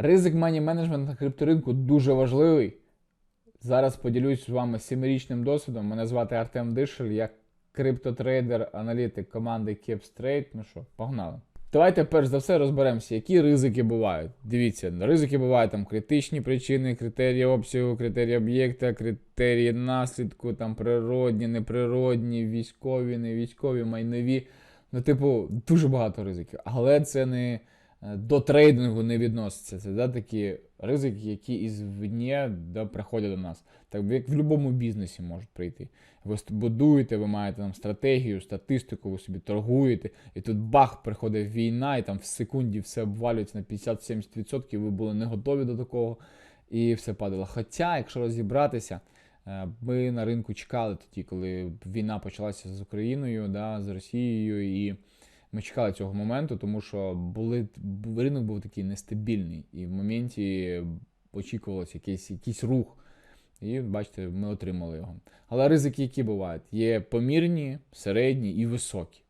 Ризик мані менеджмент на крипторинку дуже важливий. Зараз поділюсь з вами семирічним досвідом. Мене звати Артем Дишель, я криптотрейдер, аналітик команди Capstrade. Ну що, погнали. Давайте перш за все розберемося, які ризики бувають. Дивіться, ризики бувають там критичні причини, критерії обсягу, критерії об'єкта, критерії наслідку, там природні, неприродні, військові, невійськові, майнові. Ну, типу, дуже багато ризиків. Але це не до трейдингу не відноситься. Це да, такі ризики, які ізвні да, приходять до нас. Так як в будь-якому бізнесі можуть прийти. Ви будуєте, ви маєте там стратегію, статистику, ви собі торгуєте, і тут бах, приходить війна, і там в секунді все обвалюється на 50-70%, ви були не готові до такого, і все падало. Хоча, якщо розібратися, е, ми на ринку чекали тоді, коли війна почалася з Україною, да, з Росією, і ми чекали цього моменту, тому що були, ринок був такий нестабільний, і в моменті очікувалося якийсь, якийсь рух. І бачите, ми отримали його. Але ризики, які бувають, є помірні, середні і високі.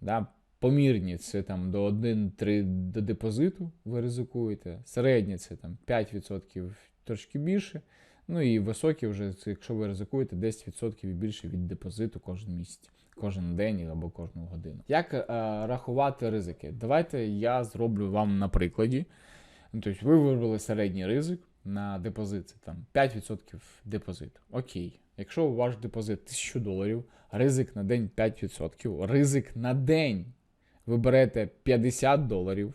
Да? Помірні це там до 1-3 до депозиту ви ризикуєте. Середні це там 5% трошки більше. Ну і високі вже, якщо ви ризикуєте 10% і більше від депозиту кожен місяць, кожен день або кожну годину. Як е, рахувати ризики? Давайте я зроблю вам на прикладі. Ну, тобто ви вибрали середній ризик на депозит, там 5% депозиту. Окей. Якщо ваш депозит 1000 доларів, ризик на день 5%, ризик на день ви берете 50 доларів,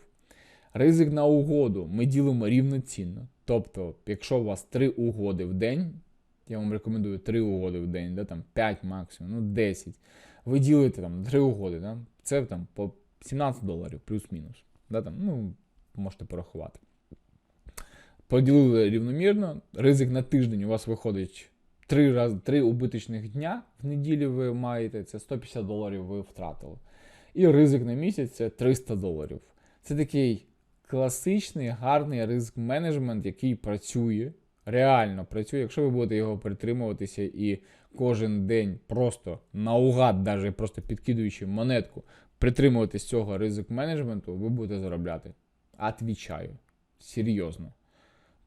ризик на угоду ми ділимо рівноцінно. Тобто, якщо у вас 3 угоди в день, я вам рекомендую 3 угоди в день, да, там 5 максимум, ну 10. Ви ділите там 3 угоди, да, це там по 17 доларів плюс-мінус. Да, там, ну, можете порахувати. Поділили рівномірно. Ризик на тиждень у вас виходить 3, раз, 3 убиточних дня в неділю ви маєте, це 150 доларів ви втратили. І ризик на місяць це 300 доларів. Це такий класичний, гарний ризик менеджмент, який працює, реально працює, якщо ви будете його притримуватися і кожен день просто наугад, даже просто підкидуючи монетку, притримуватись цього ризик менеджменту, ви будете заробляти. Отвічаю. Серйозно.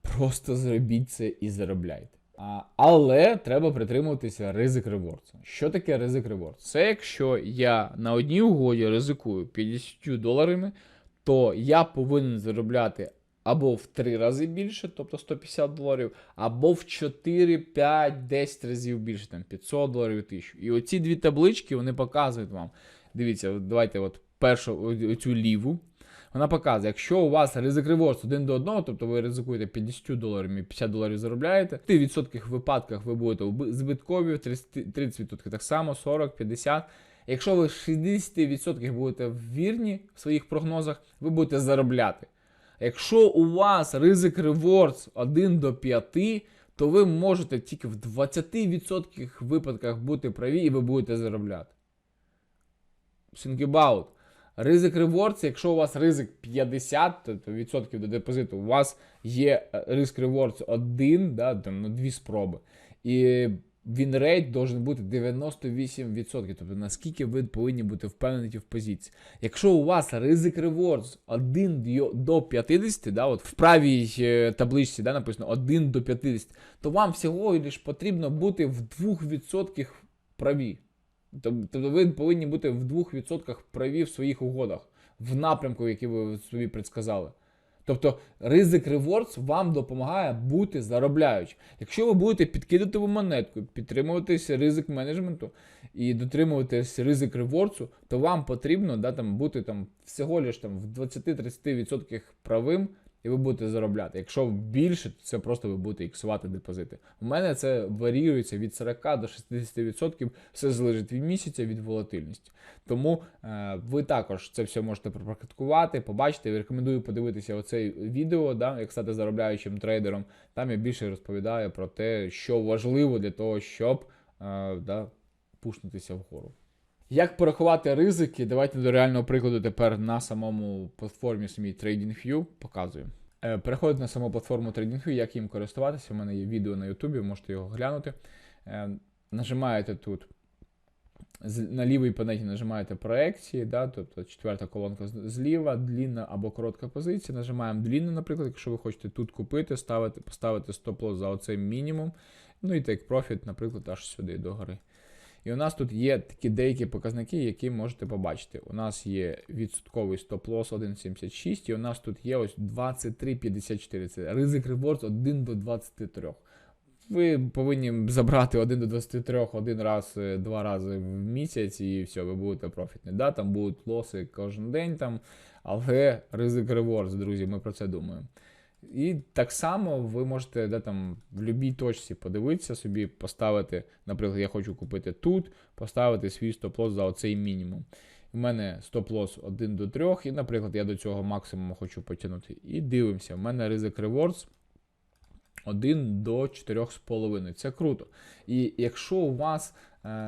Просто зробіть це і заробляйте. А, але треба притримуватися ризик ревордс. Що таке ризик ревордс? Це якщо я на одній угоді ризикую 50 доларами, то я повинен заробляти або в 3 рази більше, тобто 150 доларів, або в 4, 5, 10 разів більше, там 500 доларів, 1000. І оці дві таблички вони показують вам. Дивіться, давайте от першу оцю ліву. Вона показує, якщо у вас ризик реворс один до одного, тобто ви ризикуєте 50 доларів і 50 доларів заробляєте, в 10% випадках ви будете збиткові, в 30%, 30% так само, 40, 50. Якщо ви 60% будете вірні в своїх прогнозах, ви будете заробляти. Якщо у вас ризик реворс 1 до 5, то ви можете тільки в 20% випадках бути праві і ви будете заробляти. Think about. Ризик реворд, якщо у вас ризик 50 тобто відсотків до депозиту, у вас є е, ризик реворд 1, да, там, на 2 спроби. І він рейт должен бути 98%. Тобто наскільки ви повинні бути впевнені в позиції. Якщо у вас ризик ревордс 1 до 50, да, от в правій е, табличці да, написано 1 до 50, то вам всього лиш потрібно бути в 2% праві. Тобто ви повинні бути в 2% праві в своїх угодах, в напрямку, який ви собі предсказали. Тобто ризик ревордс вам допомагає бути заробляючим. Якщо ви будете підкидати монетку, підтримуватися ризик менеджменту і дотримуватися ризик ревордсу, то вам потрібно да, там, бути там, всього лиш там, в 20-30% правим, і ви будете заробляти. Якщо більше, то це просто ви будете іксувати депозити. У мене це варіюється від 40 до 60%, все залежить від місяця, від волатильності. Тому е, ви також це все можете пропрактикувати, побачити. Рекомендую подивитися оце відео, да, як стати заробляючим трейдером. Там я більше розповідаю про те, що важливо для того, щоб е, да, пушнутися вгору. Як порахувати ризики? Давайте до реального прикладу тепер на самому платформі самій TradingView показую. Е, Переходите на саму платформу TradingView, як їм користуватися. У мене є відео на YouTube, можете його глянути. Е, Нажимаєте тут на лівій панеті нажимаєте проекції, да, тобто четверта колонка зліва, длінна або коротка позиція. Нажимаємо длінну, наприклад, якщо ви хочете тут купити, ставити, поставити стоп-лосс за оцей мінімум. Ну і take profit, наприклад, аж сюди догори. І у нас тут є такі деякі показники, які можете побачити. У нас є відсотковий стоп-лосс 1,76, і у нас тут є ось 23,54. Це ризик реворс 1 до 23. Ви повинні забрати 1 до 23 один раз, е, два рази в місяць, і все, ви будете профітні. Да, там будуть лоси кожен день, там, але ризик реворс, друзі, ми про це думаємо. І так само ви можете де там в будь-якій точці подивитися собі, поставити, наприклад, я хочу купити тут, поставити свій стоп-лосс за оцей мінімум. У мене стоп-лосс 1 до 3, і, наприклад, я до цього максимуму хочу потягнути. І дивимося, в мене ризик реворс 1 до 4,5. Це круто. І якщо у вас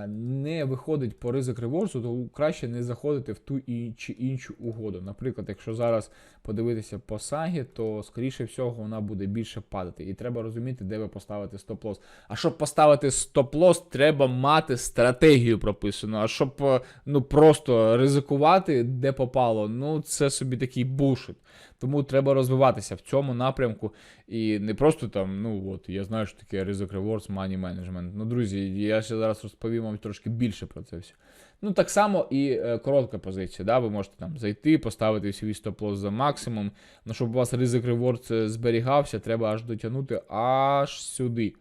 не виходить по ризик реворсу, то краще не заходити в ту чи іншу угоду. Наприклад, якщо зараз подивитися по сагі, то скоріше всього вона буде більше падати. І треба розуміти, де ви поставите стоп-лосс. А щоб поставити стоп-лосс, треба мати стратегію прописану. А щоб е, ну, просто ризикувати, де попало, ну це собі такий бушит. Тому треба розвиватися в цьому напрямку і не просто там, ну от я знаю, що таке ризик реворс, money management. Ну, друзі, я ще зараз розповім вам трошки більше про це все. Ну, так само і е, коротка позиція. Да? Ви можете там зайти, поставити свій стоп-лосс за максимум. Ну, щоб у вас ризик реворд зберігався, треба аж дотягнути аж сюди.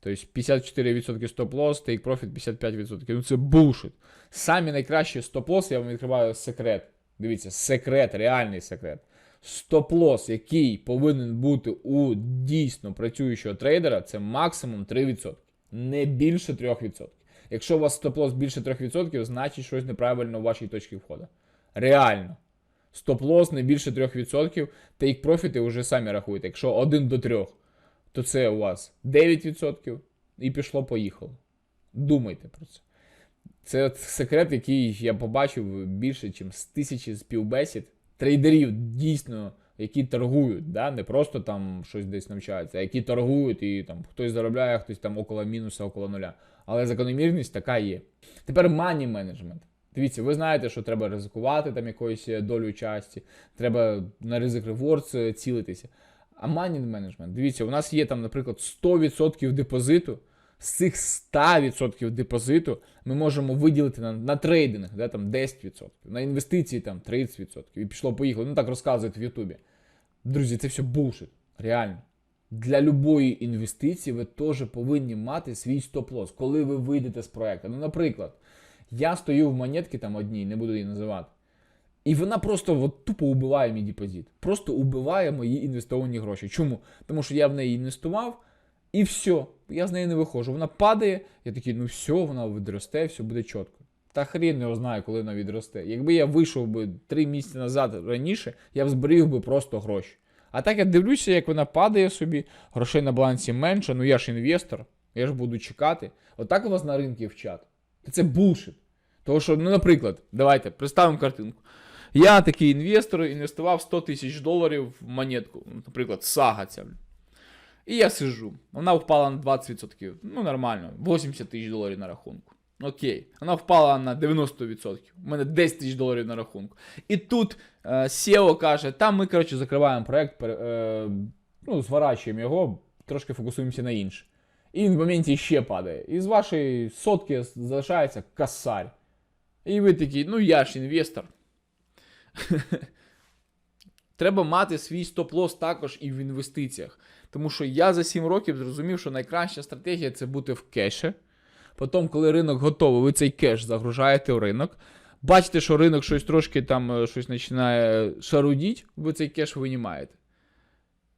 Тобто 54% стоп-лосс, take profit 55%. Ну це булшит. Самі найкращі стоп-лосс, я вам відкриваю секрет. Дивіться, секрет, реальний секрет. Стоп-лосс, який повинен бути у дійсно працюючого трейдера, це максимум 3%. Не більше 3%. Якщо у вас стоп-лосс більше 3%, значить щось неправильно у вашій точці входу. Реально. Стоп-лосс не більше 3%, take профіти вже самі рахуєте. Якщо 1 до 3, то це у вас 9% і пішло-поїхало. Думайте про це. Це секрет, який я побачив більше, ніж з тисячі співбесід трейдерів, дійсно, які торгують, да? не просто там щось десь навчаються, а які торгують, і там хтось заробляє, хтось там около мінуса, около нуля. Але закономірність така є. Тепер money management. Дивіться, ви знаєте, що треба ризикувати там якоюсь долю часті, треба на ризик реворс цілитися. А money management, дивіться, у нас є там, наприклад, 100% депозиту. З цих 100% депозиту ми можемо виділити на, на трейдинг, да, там 10%, на інвестиції там 30%. І пішло поїхало. Ну так розказують в Ютубі. Друзі, це все булшит. Реально. Для любої інвестиції ви теж повинні мати свій стоп-лосс, коли ви вийдете з проекту. Ну, наприклад, я стою в монетці там одній, не буду її називати. І вона просто от, тупо убиває мій депозит. Просто убиває мої інвестовані гроші. Чому? Тому що я в неї інвестував, і все. Я з неї не виходжу. Вона падає, я такий, ну все, вона відросте, все буде чітко. Та хрін його знає, коли вона відросте. Якби я вийшов би 3 місяці назад раніше, я б зберіг би просто гроші. А так я дивлюся, як вона падає собі, грошей на балансі менше, ну я ж інвестор, я ж буду чекати. Отак у вас на ринку вчать. Та це булшит. Тому що, ну, наприклад, давайте представимо картинку. Я такий інвестор, інвестував 100 тисяч доларів в монетку, наприклад, сага ця. І я сижу. Вона впала на 20%. Ну, нормально. 80 тисяч доларів на рахунку. Окей. Вона впала на 90%. У мене 10 тисяч доларів на рахунку. І тут е, каже: там ми, коротше, закриваємо проект, е, ну, зворачуємо його, трошки фокусуємося на інше. І в моменті ще падає. І з вашої сотки залишається косарь. І ви такі, ну я ж інвестор. Треба мати свій стоп-лосс також і в інвестиціях. Тому що я за 7 років зрозумів, що найкраща стратегія це бути в кеші. Потім, коли ринок готовий, ви цей кеш загружаєте в ринок. Бачите, що ринок щось трошки там е, щось починає шарудіть, ви цей кеш винімаєте.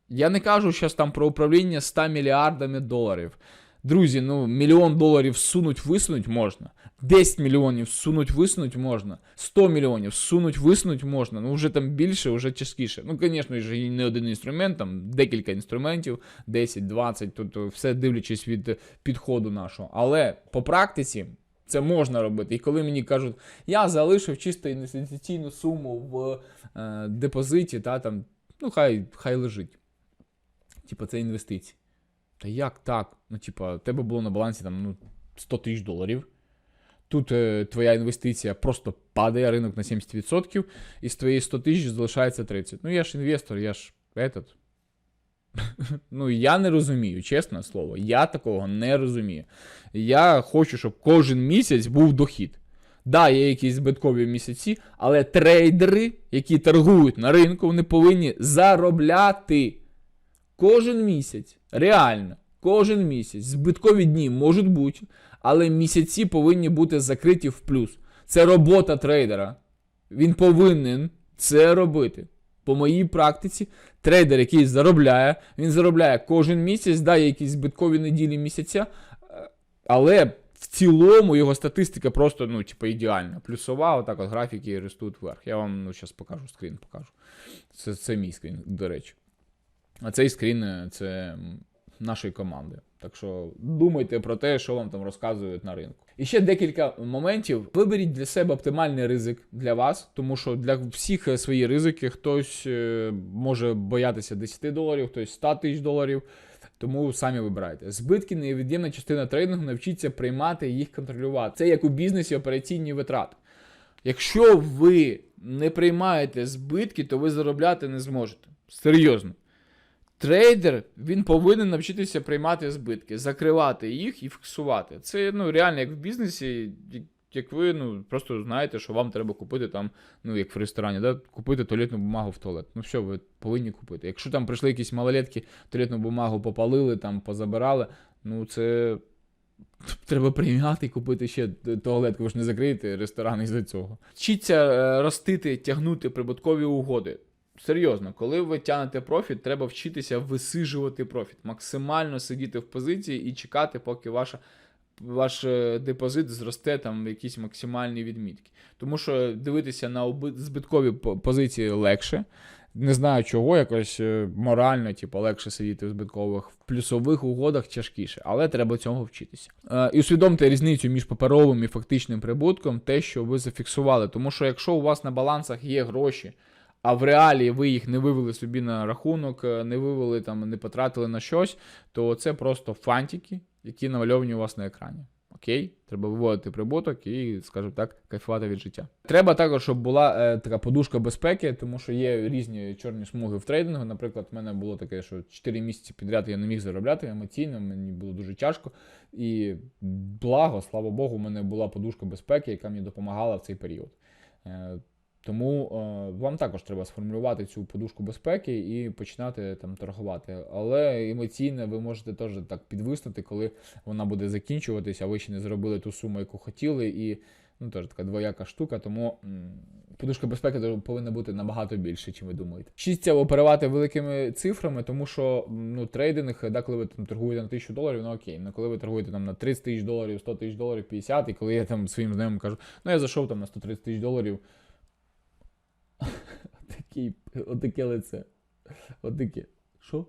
Я не кажу зараз там про управління 100 мільярдами доларів. Друзі, ну мільйон доларів сунуть, висунуть можна. 10 мільйонів сунуть, висунуть можна. 100 мільйонів сунуть, висунуть можна. Ну вже там більше, вже тяжкіше. Ну, звісно, вже не один інструмент, там декілька інструментів, 10, 20, тут е, все дивлячись від підходу нашого. Але по практиці це можна робити. І коли мені кажуть, я залишив чисто інвестиційну суму в е, депозиті, та там, ну хай, хай лежить. Типа, це інвестиції. Та як так? Ну, типа, тебе було на балансі там, ну, 100 тисяч доларів. Тут е, твоя інвестиція просто падає ринок на 70%, і з твоєї 100 тисяч залишається 30. Ну я ж інвестор, я ж этот. Ну, я не розумію, чесне слово. Я такого не розумію. Я хочу, щоб кожен місяць був дохід. Да, є якісь збиткові місяці, але трейдери, які торгують на ринку, вони повинні заробляти кожен місяць. Реально, кожен місяць. Збиткові дні можуть бути, але місяці повинні бути закриті в плюс. Це робота трейдера. Він повинен це робити. По моїй практиці, трейдер, який заробляє, він заробляє кожен місяць, дає якісь збиткові неділі місяця, е, але в цілому його статистика просто, ну, типу, ідеальна. Плюсова, отак от графіки ростуть вверх. Я вам ну, зараз покажу скрін, покажу. Це, це мій скрін, до речі. А цей скрін е, це нашої команди. Так що думайте про те, що вам там розказують на ринку. І ще декілька моментів. Виберіть для себе оптимальний ризик для вас, тому що для всіх е, свої ризики хтось е, може боятися 10 доларів, хтось 100 тисяч доларів. Тому самі вибирайте. Збитки невід'ємна частина трейдингу, навчіться приймати і їх контролювати. Це як у бізнесі операційні витрати. Якщо ви не приймаєте збитки, то ви заробляти не зможете. Серйозно. Трейдер він повинен навчитися приймати збитки, закривати їх і фіксувати. Це ну, реально як в бізнесі, як- ви ну, просто знаєте, що вам треба купити там, ну як в ресторані, да, купити туалетну бумагу в туалет. Ну все, ви повинні купити. Якщо там прийшли якісь малолетки, туалетну бумагу попалили, там позабирали, ну це. Треба прийняти і купити ще туалетку, ви ж не закриєте ресторан із-за цього. Вчіться е, ростити, тягнути прибуткові угоди. Серйозно, коли ви тягнете профіт, треба вчитися висижувати профіт, максимально сидіти в позиції і чекати, поки ваша, ваш е, депозит зросте там в якісь максимальні відмітки. Тому що дивитися на збиткові позиції легше. Не знаю чого, якось е, морально, типу, легше сидіти в збиткових, в плюсових угодах тяжкіше, але треба цього вчитися. Е, і усвідомте різницю між паперовим і фактичним прибутком, те, що ви зафіксували. Тому що якщо у вас на балансах є гроші, а в реалі ви їх не вивели собі на рахунок, е, не вивели там, не потратили на щось, то це просто фантики, які намальовані у вас на екрані. Окей, треба виводити прибуток і, скажімо так, кайфувати від життя. Треба також, щоб була е, така подушка безпеки, тому що є різні чорні смуги в трейдингу. Наприклад, в мене було таке, що 4 місяці підряд я не міг заробляти емоційно, мені було дуже тяжко. І благо, слава Богу, у мене була подушка безпеки, яка мені допомагала в цей період. Е, тому е, вам також треба сформулювати цю подушку безпеки і починати там торгувати. Але емоційно ви можете теж так підвиснути, коли вона буде закінчуватися, а ви ще не зробили ту суму, яку хотіли, і ну теж така двояка штука. Тому подушка безпеки повинна бути набагато більше, чим ви думаєте. Вчіться оперувати великими цифрами, тому що ну, трейдинг, да, коли ви там торгуєте на 1000 доларів, ну окей. Ну коли ви торгуєте там на 30 тисяч доларів, 100 тисяч доларів, 50, і коли я там своїм знайомим кажу, ну я зайшов там на 130 тисяч доларів. Такий, отаке лице. Отаке. Що?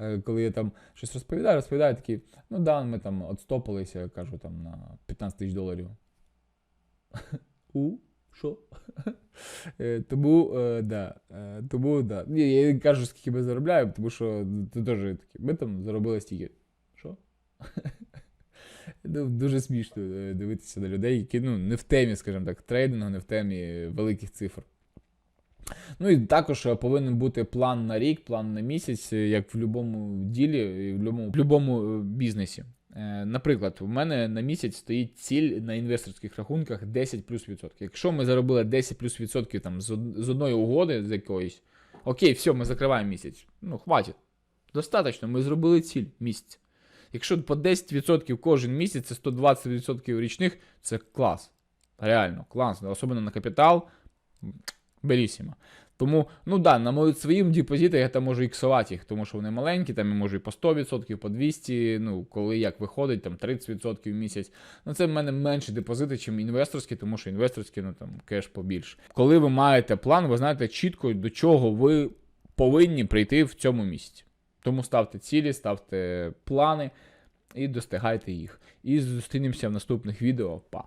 Е, Коли я там щось розповідаю, розповідаю такі, ну да, ми там отстопилися, я кажу, там на 15 тисяч доларів. У, що? Е, Тому, е, да. е, Тому, да. Я не кажу, скільки ми заробляємо, тому що це теж таке. Ми там заробили стільки. Що? Ну, дуже смішно е, дивитися на людей, які ну, не в темі, скажімо так, трейдингу, не в темі великих цифр. Ну і також е, повинен бути план на рік, план на місяць, е, як в будь-якому ділі, в будь-якому, бізнесі. Наприклад, у мене на місяць стоїть ціль на інвесторських рахунках 10 плюс відсотків. Якщо ми заробили 10 плюс відсотків там, з одної угоди, з якоїсь, окей, все, ми закриваємо місяць. Ну, хватить. Достаточно, ми зробили ціль місяць. Якщо по 10% кожен місяць, це 120% річних, це клас. Реально, клас. Особливо на капітал. Белісімо. Тому, ну да, на мої своїм депозитах я там можу іксувати їх, тому що вони маленькі, там я можу і по 100%, по 200, ну, коли як виходить, там 30% в місяць. Ну, це в мене менше депозити, ніж інвесторські, тому що інвесторські, ну там кеш побільше. Коли ви маєте план, ви знаєте чітко, до чого ви повинні прийти в цьому місяці. Тому ставте цілі, ставте плани і достигайте їх. І зустрінемося в наступних відео. Па!